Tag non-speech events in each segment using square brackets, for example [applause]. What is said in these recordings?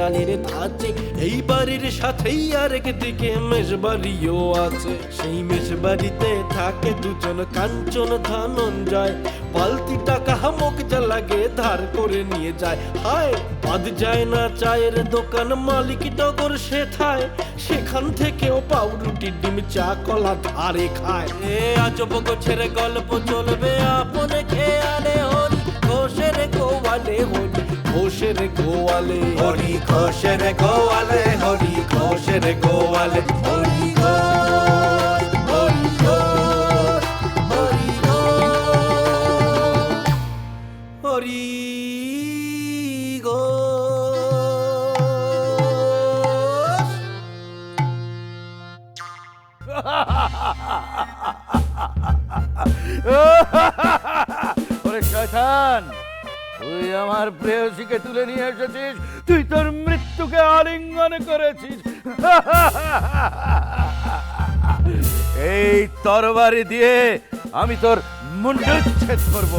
চালের ধাঁচে এই বাড়ির সাথেই আরেক দিকে মেষবাড়িও আছে। সেই মেষবাড়িতে থাকে দুজন কাঞ্চন ধনঞ্জয়। পালতি টাকা হামক যা লাগে ধার করে নিয়ে যায়। হায়, বাদ যায় না চায়ের দোকান মালিক টগর সে থায় সেখান থেকেও পাউরুটি, ডিম, চা, কলা ধারে খায়। এ আজব গোছের গল্প চলবে আপনে খেয়ালে হরি ঘোষের গোয়ালে হরি ঘোষের গোয়ালে হরি ঘোষের গোয়ালে হরি ঘোষের গোয়ালে হরি [laughs] ওরে শয়তান! তুই আমার প্রেয়সীকে তুলে নিয়ে এসেছিস, তুই তোর মৃত্যুকে আলিঙ্গন করেছিস। এই তরবারি দিয়ে আমি তোর মুন্ডচ্ছেদ করব,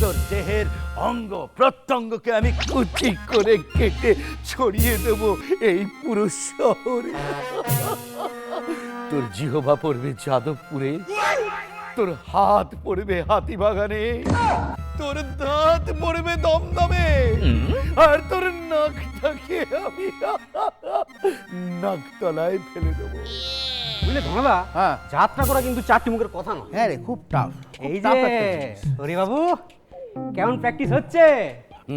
তোর দেহের অঙ্গ প্রত্যঙ্গকে আমি কুচি করে কেটে ছড়িয়ে দেব এই পুরো শহরে। তোর জিহবা পড়বে যাদবপুরে। তোর হাত পড়বে হাতিবাগানে তোর দাঁত পড়বে দমদমে। আর তোর নাকটাকে আমি [laughs] নাকতলায় ফেলে দেবো। বুঝলে ধনদা? হ্যাঁ। যাত্রা করা কিন্তু চারটি মুখের কথা নয়। হ্যাঁ রে খুব টাফ এই যে হরি বাবু কেমন প্র্যাকটিস হচ্ছে? [laughs]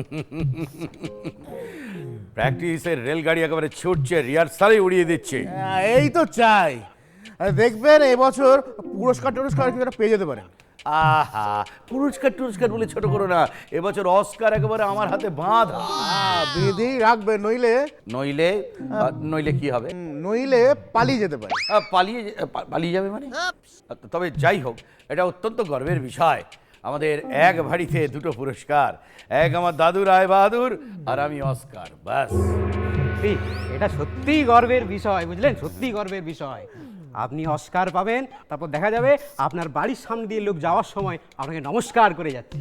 প্র্যাকটিসের রেলগাড়ি একেবারে ছুটছে রিহার্সালই উড়িয়ে দিচ্ছে। এই তো চাই। দেখবেন এবছর পুরস্কার টুরস্কার কি একটা পেয়ে যেতে পারেন আহা পুরস্কার টুরস্কার বলে ছোট করো না। এবছর অস্কার একেবারে আমার হাতে বাঁধা। বেঁধেই রাখবে নইলে নইলে নইলে কি হবে? নইলে পালিয়ে যেতে পারে। পালিয়ে পালিয়ে যাবে মানে? তবে যাই হোক এটা অত্যন্ত গর্বের বিষয়। আমাদের এক ভাড়িতে দুটো পুরস্কার। এক আমার দাদু রায় বাহাদুর আর আমি অস্কার ব্যাস। সত্যি এটা সত্যিই গর্বের বিষয় বুঝলেন? সত্যিই গর্বের বিষয়। আপনি অস্কার পাবেন তারপর দেখা যাবে আপনার বাড়ির সামনে দিয়ে লোক যাওয়ার সময় আপনাকে নমস্কার করে যাচ্ছে।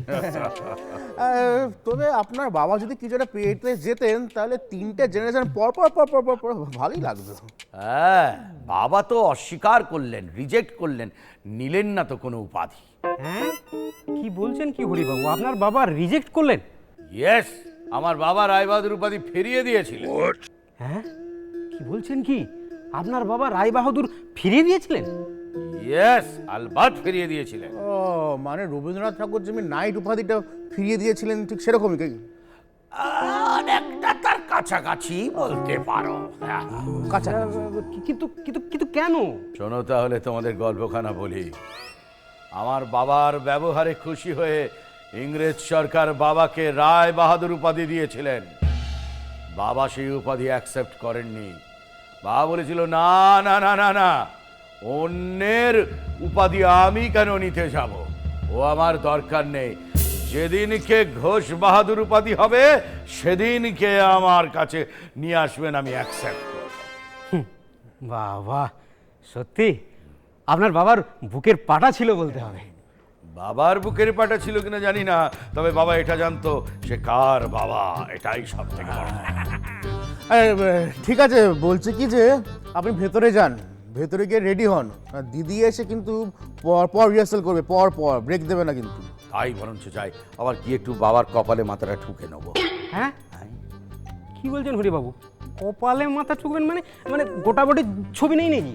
তবে আপনার বাবা যদি কিছু একটা পেতে যেতেন তাহলে তিনটে জেনারেশন পর পর পর পর পর পর ভালোই লাগতো। হ্যাঁ বাবা তো অস্বীকার করলেন রিজেক্ট করলেন নিলেন না তো কোনো উপাধি। হ্যাঁ? কি বলছেন কি হরিবাবু? আপনার বাবা রিজেক্ট করলেন? ইয়েস আমার বাবা রায়বাহাদুর উপাধি ফিরিয়ে দিয়েছিলেন। হ্যাঁ? কি বলছেন কি? আপনার বাবা রায় বাহাদুর ফিরিয়ে দিয়েছিলেন? ইয়েস আলবাত ফিরিয়ে দিয়েছিলেন। ও মানে রবীন্দ্রনাথ ঠাকুর যেমনি নাইট উপাধিটা ফিরিয়ে দিয়েছিলেন ঠিক সেরকমই কি? অনেকটা তার কাছাকাছি বলতে পারো। হ্যাঁ। কাঁচা কি- কিন্তু কিন্তু কিন্তু কেন? শোনো তাহলে তোমাদের গল্পখানা বলি। আমার বাবার ব্যবহারে খুশি হয়ে ইংরেজ সরকার বাবাকে রায় বাহাদুর উপাধি দিয়েছিলেন। বাবা সেই উপাধি অ্যাকসেপ্ট করেননি। বাবা বলেছিল না না না না না অন্যের উপাধি আমি কেন নিতে যাব? ও আমার দরকার নেই। যেদিনকে ঘোষ বাহাদুর উপাধি হবে সেদিনকে আমার কাছে নিয়ে আসবেন আমি অ্যাকসেপ্ট বাহ বাহ সত্যি? আপনার বাবার বুকের পাটা ছিল বলতে হবে। বাবার বুকের পাটা ছিল কিনা জানি না তবে বাবা এটা জানতো সে কার বাবা এটাই সব থেকে বড়। ঠিক আছে বলছে কি যে আপনি ভেতরে যান ভেতরে গিয়ে রেডি হন। দিদি এসে কিন্তু পর পর রিহার্সাল করবে পর পর ব্রেক দেবে না কিন্তু। তাই বরঞ্চ চাই আবার কি একটু বাবার কপালে মাথাটা ঠুকে নেব। হ্যাঁ? কি বলছেন হরিবাবু? কপালে মাথা ঠুকবেন মানে মানে গোটাবটি ছবি নেই নাকি?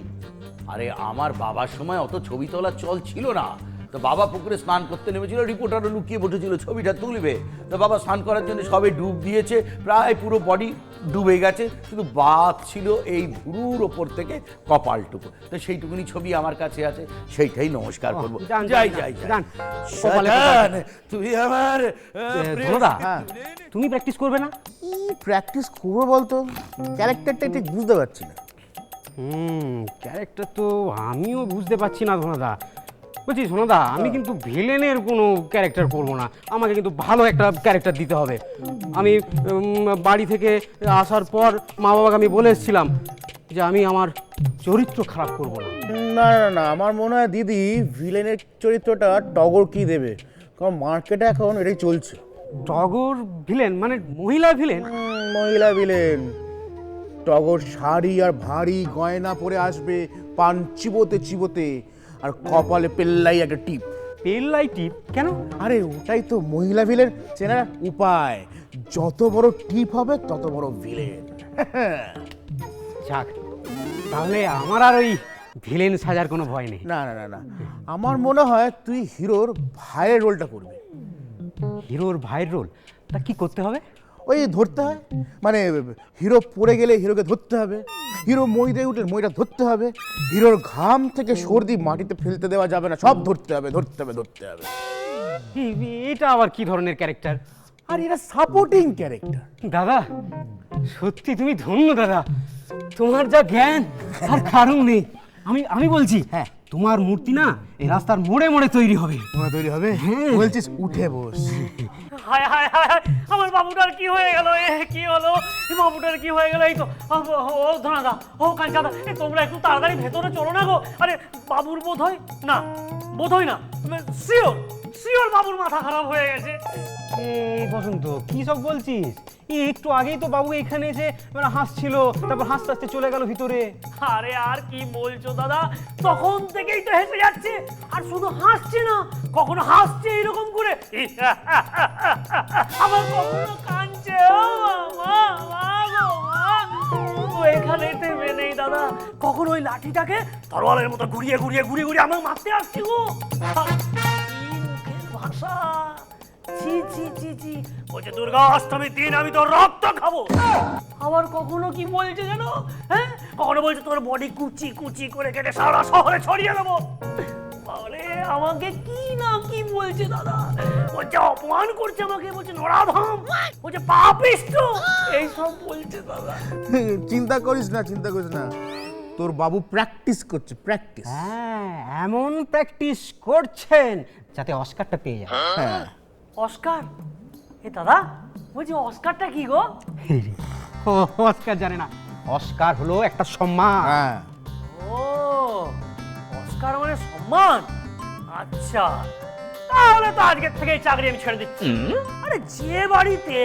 আরে আমার বাবার সময় অত ছবি তোলার চল ছিল না। তো বাবা পুকুরে স্নান করতে নেমেছিল রিপোর্টারও লুকিয়ে বসেছিল ছবিটা তুলবে। তো বাবা স্নান করার জন্য সবে ডুব দিয়েছে প্রায় পুরো বডি ডুবে গেছে শুধু বাদ ছিল এই ভুরুর ওপর থেকে কপালটুকু। তো সেইটুকুনি ছবি আমার কাছে আছে সেইটাই নমস্কার করব। যাই যাই শয়তান, তুই আমার ধনদা হ্যাঁ। তুমি প্র্যাকটিস করবে না? প্র্যাকটিস করব বলতো? ক্যারেক্টারটা ঠিক বুঝতে পারছি না। হুম ক্যারেক্টার তো আমিও বুঝতে পারছি না সোনাদা বলছি সোনাদা আমি কিন্তু ভিলেনের কোনো ক্যারেক্টার করব না। আমাকে কিন্তু ভালো একটা ক্যারেক্টার দিতে হবে। আমি বাড়ি থেকে আসার পর মা বাবাকে আমি বলে এসেছিলাম যে আমি আমার চরিত্র খারাপ করব না। না না না আমার মনে হয় দিদি ভিলেনের চরিত্রটা টগর কি দেবে? কারণ মার্কেটে এখন এটাই চলছে। টগর ভিলেন মানে মহিলা ভিলেন মহিলা ভিলেন টগর শাড়ি আর ভারী গয়না পরে আসবে পান চিবোতে চিবোতে। আর কপালে পেল্লাই একটা টিপ। পেল্লাই টিপ? কেন? আরে ওটাই তো মহিলা ভিলের চেনার উপায়। যত বড় টিপ হবে তত বড় ভিলেন। [laughs] যাক তাহলে আমার আর ওই ভিলেন সাজার কোনো ভয় নেই। না না না না। আমার মনে হয় তুই হিরোর ভাইয়ের রোলটা করবি। হিরোর ভাইয়ের রোল? তা কি করতে হবে? ওই ধরতে হয়। মানে হিরো পড়ে গেলে হিরোকে ধরতে হবে। হিরো মই দিয়ে উঠলে মইটা ধরতে হবে। হিরোর ঘাম থেকে সর্দি মাটিতে ফেলতে দেওয়া যাবে না। সব ধরতে হবে ধরতে হবে ধরতে হবে। এটা আবার কি ধরনের ক্যারেক্টার? আর এটা সাপোর্টিং ক্যারেক্টার দাদা সত্যি তুমি ধন্য দাদা। তোমার যা জ্ঞান আর কারণ নেই। আমি আমি বলছি হ্যাঁ। তোমার মূর্তি না এই রাস্তার মোড়ে মোড়ে তৈরি হবে। তোমার তৈরি হবে? বলছিস উঠে বস। হায় হায় হায় হায় আমার বাবুটার কি হয়ে গেল? এ কি হলো? এই বাবুটার কি হয়ে গেল? এই তো ও, ধনাদা ও কাঞ্চাদা এ তোমরা একটু তাড়াতাড়ি ভেতরে চলো না গো। আরে বাবুর বোধ হয় না বোধ হয় না শিওর শিওর বাবুর মাথা খারাপ হয়ে গেছে। এই বসন্ত কি সব বলছিস? এই একটু আগেই তো বাবু এখানে এসে মানে হাসছিল তারপর হাসতে হাসতে চলে গেল ভিতরে। আরে আর কি বলছো দাদা? তখন থেকেই তো হেসে যাচ্ছে আর শুধু হাসছে না কখনো হাসছে এরকম করে। [laughs] আবার কখনো কাঁদছে এখানে থেমে নেই দাদা। কখন ওই লাঠিটাকে তরোয়ালের মতো ঘুরিয়ে ঘুরিয়ে ঘুরিয়ে ঘুরিয়ে আমাকে মারতে আসছি গো। ভাষা ছি ছি ছি ছি। বলছে দুর্গা অষ্টমীর দিন আমি তোর রক্ত খাব। আবার কখনো কি বলছে জানো? হ্যাঁ? কখনো বলছে তোর বডি কুচি কুচি করে কেটে সারা শহরে ছড়িয়ে দেবো। তাহলে আমাকে কি না কি বলছে দাদা? বলছে অপমান করছে আমাকে। বলছে নরাধাম। বলছে পাপিষ্ট এইসব বলছে দাদা। চিন্তা করিস না চিন্তা করিস না। তোর বাবু প্র্যাকটিস করছে প্র্যাকটিস হ্যাঁ এমন প্র্যাকটিস করছেন যাতে অস্কারটা পেয়ে যায়। হ্যাঁ। অস্কার? এ দাদা বলছি অস্কারটা কি গো? ও অস্কার জানে না। অস্কার হলো একটা সম্মান। হ্যাঁ। ও অস্কার মানে সম্মান? আচ্ছা তাহলে তো আজকের থেকে এই চাকরি আমি ছেড়ে দিচ্ছি। আরে যে বাড়িতে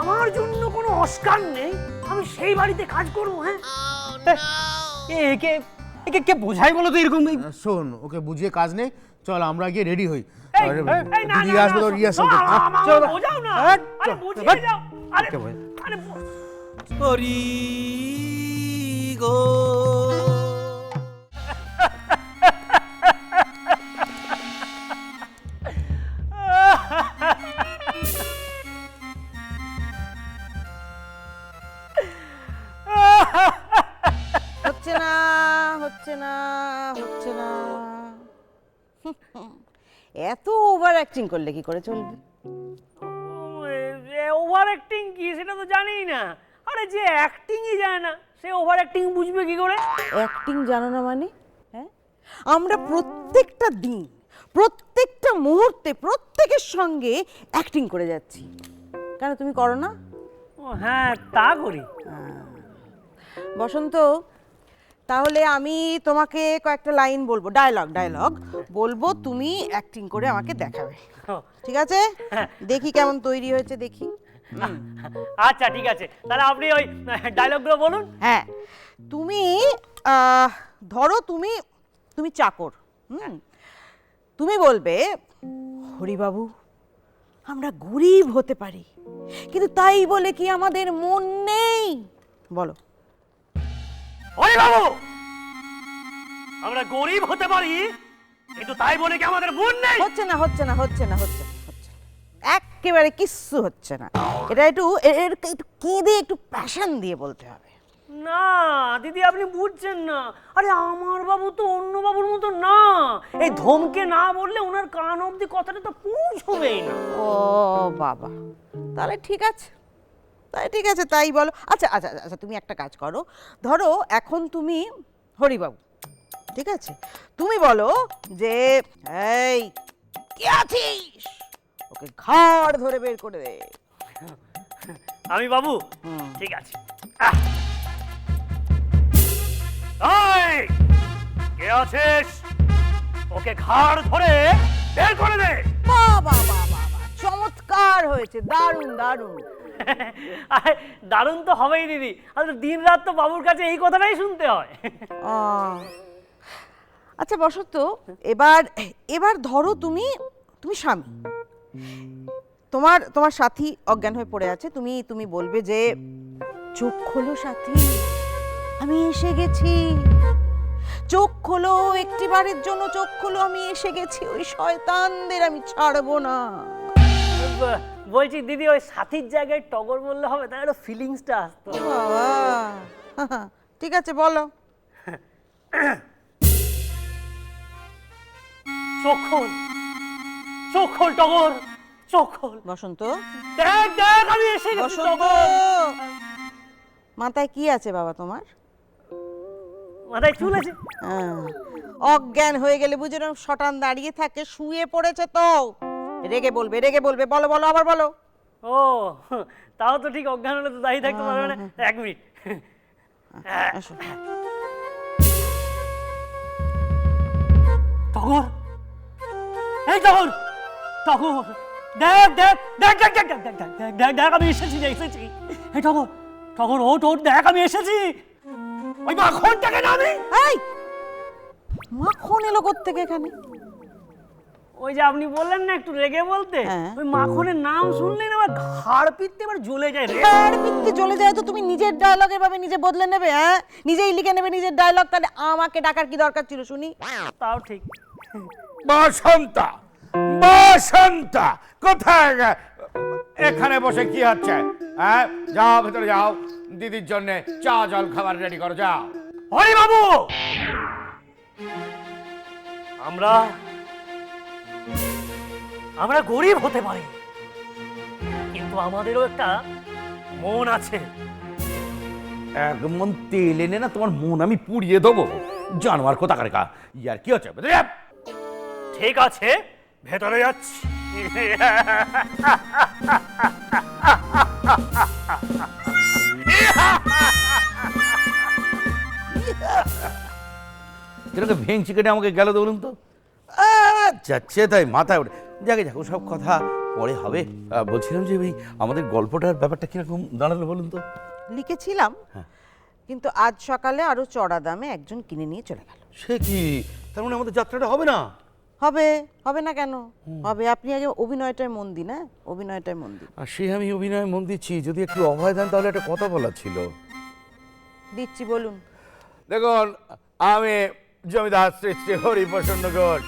আমার জন্য কোনো অস্কার নেই আমি সেই বাড়িতে কাজ করব হ্যাঁ? এ, একে একে কে বোঝাই বলো তো এরকম। শোন ওকে বুঝিয়ে কাজ নেই। চল আমরা গিয়ে রেডি হই। দিদি আসবে তো রিহার্সাল শোনো, চলো। বোঝাও না। আরে বুঝিয়ে যাও। আরে আরে গো। না হচ্ছে না হচ্ছে না। এত ওভার অ্যাক্টিং করলে কি করে চলবে? ওভার অ্যাক্টিং কি? সেটা তো জানিই না। আরে যে অ্যাক্টিংই জানে না সে ওভার অ্যাক্টিং বুঝবে কি করে? অ্যাক্টিং জানো না মানে? হ্যাঁ? আমরা প্রত্যেকটা দিন প্রত্যেকটা মুহূর্তে প্রত্যেকের সঙ্গে অ্যাক্টিং করে যাচ্ছি। কেন তুমি করো না? ও হ্যাঁ তা করি। বসন্ত তাহলে আমি তোমাকে কয়েকটা লাইন বলব ডায়লগ ডায়লগ বলব তুমি অ্যাক্টিং করে আমাকে দেখাবে। ঠিক আছে? দেখি কেমন তৈরি হয়েছে দেখি। আচ্ছা ঠিক আছে। তাহলে আপনি ওই ডায়লগগুলো বলুন। হ্যাঁ। তুমি ধরো তুমি তুমি চাকর হুম? তুমি বলবে হরিবাবু আমরা গরিব হতে পারি কিন্তু তাই বলে কি আমাদের মন নেই? বলো। ওই বাবু আমরা গরিব হতে পারি কিন্তু তাই বলে কি আমাদের মন নেই? হচ্ছে না হচ্ছে না হচ্ছে না হচ্ছে না হচ্ছে না। একেবারে কিচ্ছু হচ্ছে না। এটা একটু এ- এর একটু কেঁদে একটু প্যাশন দিয়ে বলতে হবে। না দিদি আপনি বুঝছেন না। আরে আমার বাবু তো অন্য বাবুর মতো না। এই ধমকে না বললে ওনার কান অবধি কথাটা তো পৌঁছবেই না। ও বাবা। তাহলে ঠিক আছে। তাই ঠিক আছে তাই বলো। আচ্ছা আচ্ছা আচ্ছা তুমি একটা কাজ করো। ধরো এখন তুমি হরিবাবু ঠিক আছে? তুমি বলো যে এই কে আছিস? ওকে ঘাড় ধরে বের করে দে। আমি বাবু। ঠিক আছে! কে আছিস? ওকে ঘাড় ধরে বের করে দে। বাহ বাহ, চমৎকার হয়েছে দারুণ দারুণ। [laughs] দারুণ তো হবেই দিদি। আর দিন রাত তো বাবুর কাছে এই কথাটাই শুনতে হয়। আচ্ছা বসন্ত এবার এবার ধরো তুমি তুমি স্বামী। তোমার তোমার সাথী অজ্ঞান হয়ে পড়ে আছে। তুমি তুমি বলবে যে চোখ খোলো সাথী আমি এসে গেছি। চোখ খোলো একটি বারের জন্য চোখ খোলো আমি এসে গেছি। ওই শয়তানদের আমি ছাড়বো না। বলছি দিদি ওই সাথীর জায়গায় টগর বললে হবে তাই একটা ফিলিংসটা আসতো। বাবা। [laughs] ঠিক আছে বলো। চোখ খোল। চোখ খোল টগর। চোখ খোল। বসন্ত। দেখ দেখ আমি এসে গেছি বসন্ত। টগর। মাথায় কি আছে বাবা তোমার? মাথায় চুল আছে। হ্যাঁ, অজ্ঞান হয়ে গেলে বুঝে শটান দাঁড়িয়ে থাকে শুয়ে পড়েছে তো। রেগে বলবে রেগে বলবে বলো বলো আবার বলো ও তাও তো ঠিক অজ্ঞান হলে তো দাঁড়িয়ে থাকতে পারবে না এক মিনিট। টগর এই টগর টগর দেখ দেখ দেখ দেখ দেখ দেখ দেখ দেখ দেখ দেখ দেখ আমি এসেছি এসেছি এই টগর টগর ও তোর দেখ আমি এসেছি ওই মাখনটাকে না আমি এই মাখন এলো থেকে এখানে ওই যে আপনি বললেন না একটু রেগে বলতে হ্যাঁ। ওই মাখনের নাম শুনলেন আমার ঘাড় পিত্তে এবার জ্বলে যায় রে। আর পিত্তি চলে যায় তো তুমি নিজের ডায়লগের ভাবে নিজে বদলে নেবে হ্যাঁ? নিজেই লিখে নেবে নিজের ডায়লগ তাহলে আমাকে ডাকার কি দরকার ছিল শুনি? তাও ঠিক। বসন্তা বসন্তা কোথায় এখানে বসে কি হচ্ছে হ্যাঁ? যাও ভেতরে যাও দিদির জন্য চা জল খাবার রেডি করো যাও। হরি বাবু আমরা আমরা গরিব হতে পারি কিন্তু আমাদেরও একটা মন আছে। এক মন তেল এনে না তোমার মন আমি পুড়িয়ে দেবো। জানোয়ার কোথাকার কা? ইয়ার কি হচ্ছে? ঠিক আছে ভেতরে যাচ্ছি। ভেঙচি কেটে আমাকে গেল বলুন তো? যাচ্ছে তাই মাথায় ওঠে। যাকে যাক সব কথা পরে হবে। বলছিলাম যে ভাই আমাদের গল্পটার ব্যাপারটা কীরকম? দাঁড়াল বলুন তো। লিখেছিলাম হ্যাঁ। কিন্তু আজ সকালে আরও চড়া দামে একজন কিনে নিয়ে চলে গেল। সে কি? তার মানে আমাদের যাত্রাটা হবে না? হবে হবে না কেন? হবে আপনি আগে অভিনয়টায় মন দিন হ্যাঁ? অভিনয়টায় মন দিন। আর সে আমি অভিনয় মন দিচ্ছি যদি একটু অভয় দেন তাহলে একটা কথা বলার ছিল। দিচ্ছি বলুন। দেখুন আমি জমিদার শ্রী শ্রী হরিপ্রসন্ন ঘোষ।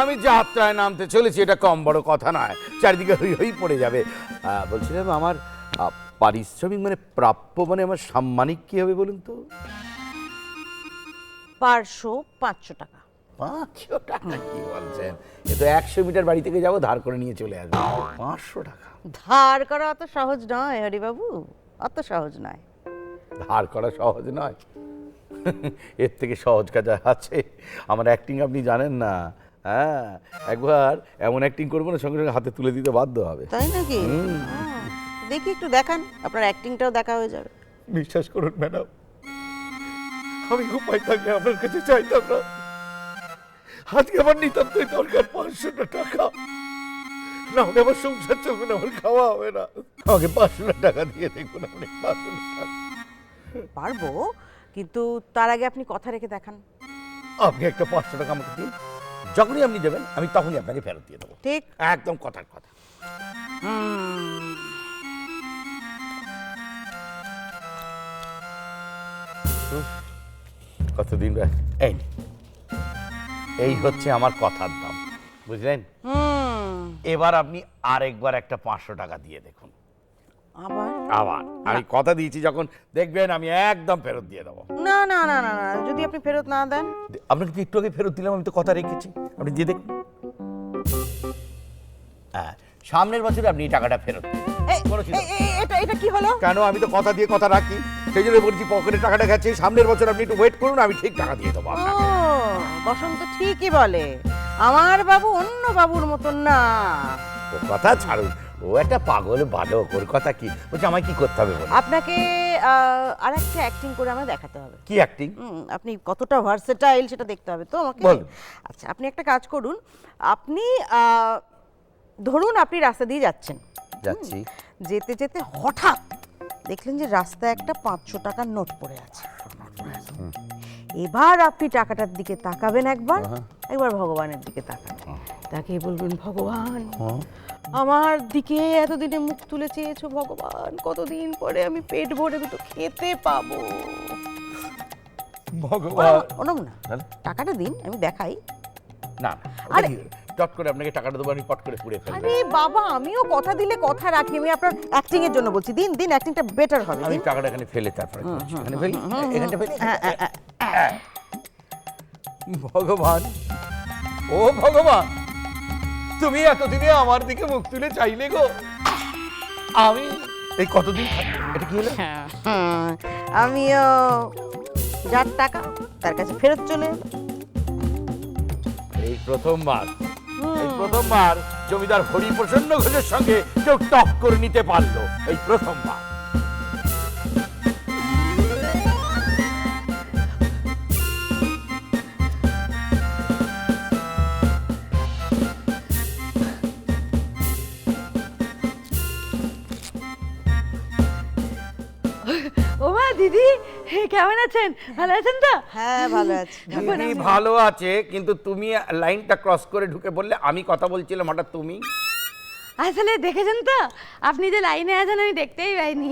আমি যাত্রায় নামতে চলেছি এটা কম বড় কথা নয়। চারিদিকে হই হই পড়ে যাবে। বলছিলাম আমার পারিশ্রমিক মানে প্রাপ্য মানে আমার সাম্মানিক কি হবে বলুন তো? পাঁচশো পাঁচশো টাকা। পাঁচশো টাকা কি বলছেন? এ তো একশো মিটার বাড়ি থেকে যাব ধার করে নিয়ে চলে আসব। পাঁচশো টাকা? ধার করা অত সহজ নয় হরিবাবু অত সহজ নয়। ধার করা সহজ নয়? এর থেকে সহজ কাজ আছে। আমার অ্যাক্টিং আপনি জানেন না। হ্যাঁ একবার এমন অ্যাক্টিং করব না সঙ্গে সঙ্গে হাতে তুলে দিতে বাধ্য হবে। তাই নাকি? দেখি একটু দেখান আপনার অ্যাক্টিংটাও দেখা হয়ে যাবে। বিশ্বাস করুন ম্যাডাম। আমি উপায় থাকলে আপনার কাছে চাইতাম না। আজকে আমার নিতান্তই দরকার পাঁচশোটা টাকা। না হলে আমার সংসার চলবে না আমার খাওয়া হবে না। আমাকে পাঁচশোটা টাকা দিয়ে দেখুন আপনি পাঁচশোটা টাকা। পারব কিন্তু তার আগে আপনি কথা রেখে দেখান। আপনি একটা পাঁচশো টাকা আমাকে দিন। যখনই আপনি দেবেন আমি তখনই আপনাকে ফেরত দিয়ে দেবো। ঠিক। একদম কথার কথা। কতদিন এই এই হচ্ছে আমার কথার দাম বুঝলেন? এবার আপনি আরেকবার একটা পাঁচশো টাকা দিয়ে দেখুন। আবার? আবার। আমি কথা দিয়েছি যখন দেখবেন আমি একদম ফেরত দিয়ে দেবো। না না না না না যদি আপনি ফেরত না দেন। আপনাকে তো একটু আগে ফেরত দিলাম? আমি তো কথা রেখেছি। আপনি দিয়ে দেখুন। হ্যাঁ সামনের বছর আপনি টাকাটা ফেরত এটা এটা কি হলো? কেন? আমি তো কথা দিয়ে কথা রাখি। সেই জন্য বলছি পকেটে টাকাটা গেছে। সামনের বছর আপনি একটু ওয়েট করুন আমি ঠিক টাকা দিয়ে দেবো আপনাকে। বসন্ত ঠিকই বলে। আমার বাবু অন্য বাবুর মতন না। কথা ছাড়ুন। ও একটা পাগল বালক ওর কথা কি? বলছে আমায় কি করতে হবে বলুন? আপনাকে আর একটা অ্যাক্টিং করে আমায় দেখাতে হবে। কি অ্যাক্টিং আপনি কতটা ভার্সেটাইল সেটা দেখতে হবে তো আমাকে। বলুন। আচ্ছা আপনি একটা কাজ করুন আপনি ধরুন আপনি রাস্তা দিয়ে যাচ্ছেন। যাচ্ছি। যেতে যেতে হঠাৎ দেখলেন যে রাস্তায় একটা পাঁচশো টাকার নোট পড়ে আছে। এবার আপনি টাকাটার দিকে তাকাবেন একবার একবার ভগবানের দিকে তাকাবেন তাকে বলবেন ভগবান আমার দিকে এতদিনে মুখ তুলে চেয়েছো ভগবান কতদিন পরে আমি পেট ভরে দুটো খেতে পাবো? ভগবান। ওরম না। টাকাটা দিন আমি দেখাই। না আরে- চট করে আপনাকে টাকাটা দেবো আমি পট করে পুড়ে ফেলব। আরে বাবা আমিও কথা দিলে কথা রাখি আমি আপনার অ্যাক্টিং এর জন্য বলছি। দিন দিন অ্যাক্টিংটা বেটার হবে আমি টাকাটা এখানে ফেলে তারপরে। এখানে ফেলি? এখানটা ফেলি। ভগবান। ও ভগবান। তুমি এতদিনে আমার দিকে মুখ তুলে চাইলে গো আমি এই কতদিন থাকব? এটা কি হলো হুম, আমিও যার টাকা তার কাছে ফেরত চলে এলো। এই প্রথমবার এই প্রথমবার জমিদার হরিপ্রসন্ন ঘোষের সঙ্গে কেউ টক করে নিতে পারল এই প্রথমবার কেমন আছেন ভালো আছেন তো হ্যাঁ ভালো আছে দিদি ভালো আছে কিন্তু তুমি লাইনটা ক্রস করে ঢুকে বললে আমি কথা বলছিলাম হঠাৎ তুমি আসলে দেখেছেন তো আপনি যে লাইনে আছেন আমি দেখতেই পাইনি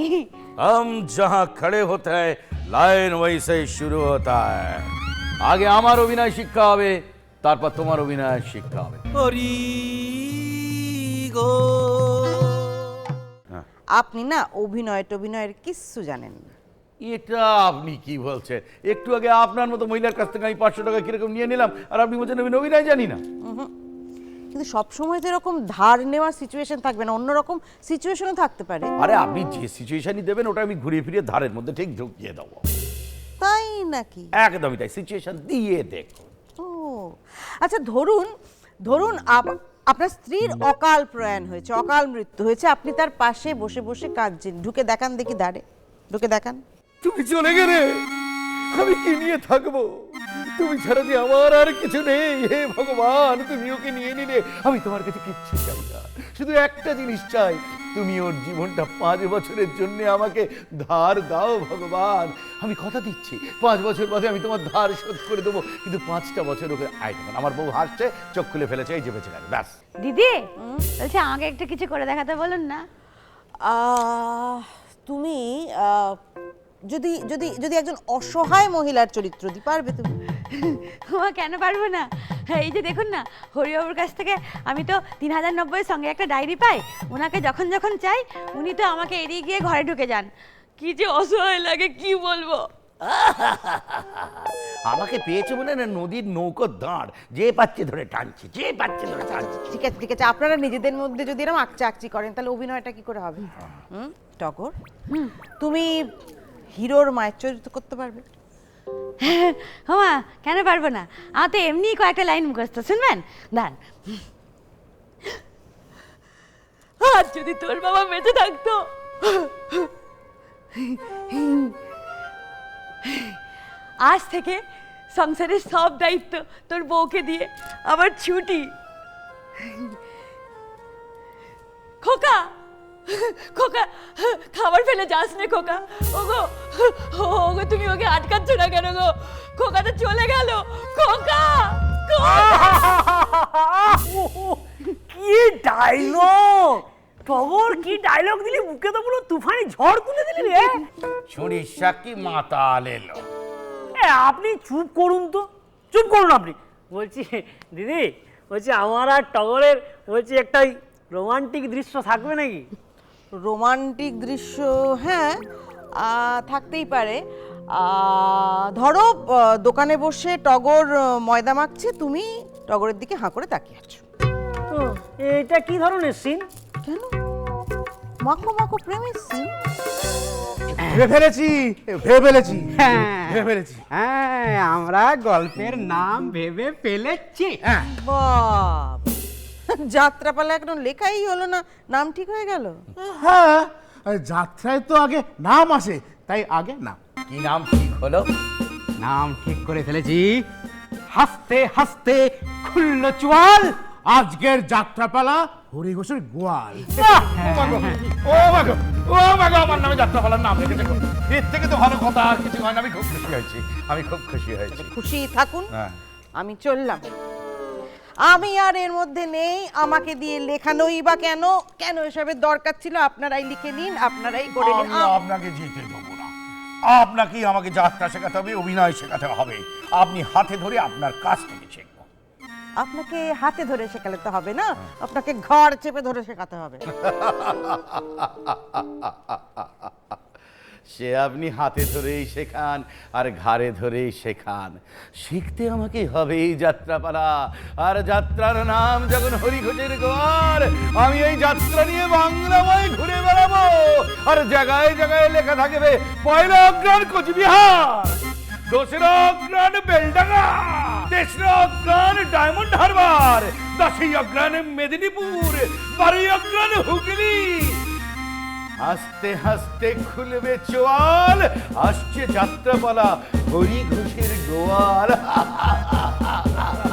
हम जहां खड़े होते हैं লাইন वैसे ही शुरू होता है আগে আমার অভিনয় শিক্ষা হবে তারপর তোমার অভিনয় শিক্ষা হবে হরি গো আপনি না অভিনয় টভিনয়ের কিচ্ছু জানেন না এটা আপনি কি বলছেন? একটু আগে আপনার মতো মহিলার কাছ থেকে আমি পাঁচশো টাকা কীরকম নিয়ে নিলাম আর আপনি বলছেন আমি অভিনয় জানি না। কিন্তু সব সময় তো এরকম ধার নেওয়ার সিচুয়েশন থাকবে না অন্যরকম সিচুয়েশনও থাকতে পারে। আরে আপনি যে সিচুয়েশনই দেবেন ওটা আমি ঘুরিয়ে ফিরিয়ে ধারের মধ্যে ঠিক ঢুকিয়ে দেবো। তাই নাকি? একদমই তাই সিচুয়েশন দিয়ে দেখুন। ও আচ্ছা ধরুন ধরুন আপ- আপনার স্ত্রীর অকাল প্রয়াণ হয়েছে অকাল মৃত্যু হয়েছে আপনি তার পাশে বসে বসে কাঁদছেন ঢুকে দেখান দেখি দাঁড়ে ঢুকে দেখান। তুমি চলে গেলে আমি কি নিয়ে থাকব? তুমি ছাড়া যে আমার আর কিছু নেই। হে ভগবান তুমি ওকে নিয়ে নিলে আমি তোমার কাছে কিচ্ছু চাই না। শুধু একটা জিনিস চাই তুমি ওর জীবনটা পাঁচ বছরের জন্য আমাকে ধার দাও ভগবান। আমি কথা দিচ্ছি পাঁচ বছর বাদে আমি তোমার ধার শোধ করে দেবো কিন্তু পাঁচটা বছর ওকে আয় তখন আমার বউ হাসছে চোখ খুলে ফেলেছে এই যে বেঁচে গেছে ব্যাস। দিদি বলছি আমাকে একটা কিছু করে দেখাতে বলুন না। আহ, তুমি আহ, যদি যদি যদি একজন অসহায় মহিলার চরিত্র দি পারবে তুমি? [laughs] ও কেন পারব না? এই যে দেখুন না হরিবাবুর কাছ থেকে আমি তো তিন হাজার নব্বইয়ের সঙ্গে একটা ডায়েরি পাই ওনাকে যখন যখন চাই উনি তো আমাকে এড়িয়ে গিয়ে ঘরে ঢুকে যান। কি যে অসহায় লাগে কি বলব? [laughs] আমাকে পেয়েছে বলে না নদীর নৌকো দাঁড় যে পাচ্ছে ধরে টানছে যে পাচ্ছে ধরে টানছে। ঠিক আছে ঠিক আছে আপনারা নিজেদের মধ্যে যদি এরকম আকচা আকচি করেন তাহলে অভিনয়টা কি করে হবে? হুম টগর? তুমি হিরোর মায়ের চরিত্র করতে পারবে? [laughs] হমা কেন পারব না? আমার তো এমনি কয়েকটা লাইন মুখস্থ শুনবেন? দান আর যদি তোর বাবা বেঁচে থাকতো। আজ থেকে সংসারের সব দায়িত্ব তোর বউকে দিয়ে আবার ছুটি। খোকা! খোকা খাবার ফেলে যাস নে খোকা। ওগো ওগো তুমি ওকে আটকাচ্ছ না কেন গো? খোকা তো চলে গেল। খোকা! কি ডায়লগ টগর কি ডায়লগ দিলি? মুখে তো পুরো তুফানি ঝড় তুলে দিলি রে। শুনিস সাক্ষী মাতাল এলো এ, আপনি চুপ করুন তো। চুপ করুন আপনি। বলছি দিদি বলছি আমার আর টগরের বলছি একটা রোমান্টিক দৃশ্য থাকবে নাকি? রোমান্টিক দৃশ্য হ্যাঁ থাকতেই পারে। ধরো দোকানে বসে টগর ময়দা মাখছে তুমি টগরের দিকে হাঁ করে তাকিয়ে আছো। ও, এটা কি ধরনের সিন? কেন? মাখো মাকো প্রেমের সিন? ভেবে ফেলেছি ভেবে ফেলেছি হ্যাঁ। ভেবে ফেলেছি। হ্যাঁ আমরা গল্পের নাম ভেবে ফেলেছি। হ্যাঁ। বাব যাত্রাপালা এখন লেখাই হলো না নাম ঠিক হয়ে গেল? হ্যাঁ যাত্রায় তো আগে নাম আসে তাই আগে নাম। কি নাম ঠিক হলো? নাম ঠিক করে ফেলেছি। হাসতে হাসতে খুললো চোয়াল আজকের যাত্রাপালা হরি ঘোষের গোয়াল ও মাগো ও মাগো আমার নামে যাত্রা পালার নাম রেখেছে। এর থেকে তো ভালো কথা আর কিছু হয় না আমি খুব খুশি হয়েছি আমি খুব খুশি হয়েছি। খুশি থাকুন হ্যাঁ। আমি চললাম। আমি আর এর মধ্যে নেই আমাকে দিয়ে লেখানোই বা কেন? কেন এসবের দরকার ছিল? আপনারাই লিখে নিন আপনারাই করে নিন। আমি আপনাকে যেতে দেবো না। আপনাকেই আমাকে যাত্রা শেখাতে হবে অভিনয় শেখাতে হবে। আপনি হাতে ধরে আপনার কাছ থেকে শিখব। আপনাকে হাতে ধরে শেখালে তো হবে না আপনাকে ঘর চেপে ধরে শেখাতে হবে। [laughs] সে আপনি হাতে ধরেই শেখান আর ঘাড়ে ধরেই শেখান। শিখতে আমাকে হবেই যাত্রাপালা। আর যাত্রার নাম যখন হরিঘোষের গোয়ার, আমি এই যাত্রা নিয়ে বাংলাময় ঘুরে বেড়াবো। আর জায়গায় জায়গায় লেখা থাকবে, পয়লা অগ্রাণ কোচবিহার। দোসরা অগ্রাণ বেলডাঙ্গা। তেসরা অগ্রাণ ডায়মন্ড হারবার। দশই অগ্রাণ মেদিনীপুর। বারোই অগ্রাণ হুগলি। হাসতে হাসতে খুলবে চোয়াল আসছে যাত্রাপালা হরি ঘোষের গোয়াল। [laughs]